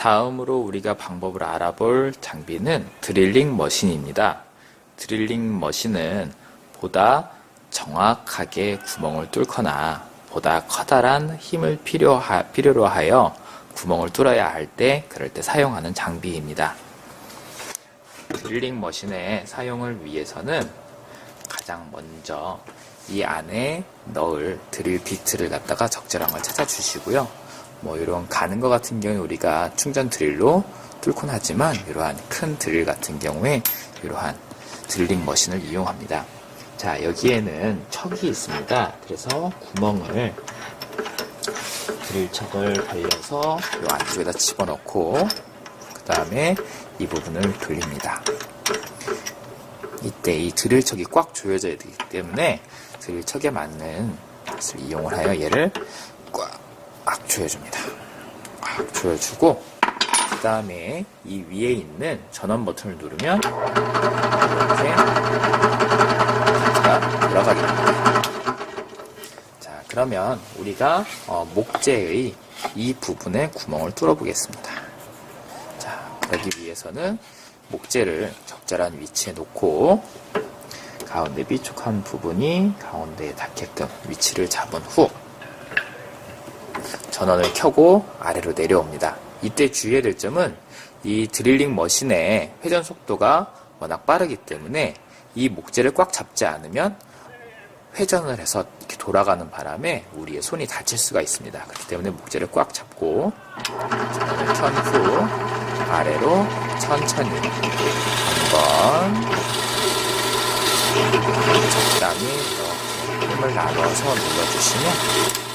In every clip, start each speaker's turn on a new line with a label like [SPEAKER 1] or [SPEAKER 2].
[SPEAKER 1] 다음으로 우리가 방법을 알아볼 장비는 드릴링 머신입니다. 드릴링 머신은 보다 정확하게 구멍을 뚫거나 보다 커다란 힘을 필요하, 필요로 하여 구멍을 뚫어야 할 때 그럴 때 사용하는 장비입니다. 드릴링 머신의 사용을 위해서는 가장 먼저 이 안에 넣을 드릴 비트를 갖다가 적절한 걸 찾아주시고요. 뭐 이런 가는 것 같은 경우에 우리가 충전 드릴로 뚫곤 하지만 이러한 큰 드릴 같은 경우에 이러한 드릴링 머신을 이용합니다. 자 여기에는 척이 있습니다. 그래서 구멍을 드릴 척을 벌려서 이 안쪽에다 집어넣고 그 다음에 이 부분을 돌립니다. 이때 이 드릴 척이 꽉 조여져야 되기 때문에 드릴 척에 맞는 것을 이용을 하여 얘를 꽉 조여줍니다. 꽉 조여주고 그 다음에 이 위에 있는 전원 버튼을 누르면 이렇게 바퀴가 돌아가게 됩니다. 자 그러면 우리가 어, 목재의 이 부분에 구멍을 뚫어 보겠습니다. 자 그러기 위해서는 목재를 적절한 위치에 놓고 가운데 삐죽한 부분이 가운데에 닿게끔 위치를 잡은 후 전원을 켜고 아래로 내려옵니다. 이때 주의해야 될 점은 이 드릴링 머신의 회전 속도가 워낙 빠르기 때문에 이 목재를 꽉 잡지 않으면 회전을 해서 이렇게 돌아가는 바람에 우리의 손이 다칠 수가 있습니다. 그렇기 때문에 목재를 꽉 잡고 전원을 켠 후 아래로 천천히 한번 적당히 힘을 나눠서 눌러주시면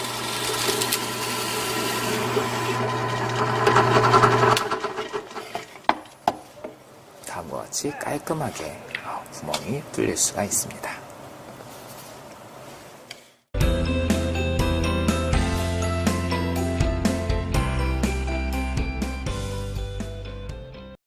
[SPEAKER 1] 같이 깔끔하게 구멍이 뚫릴 수가 있습니다.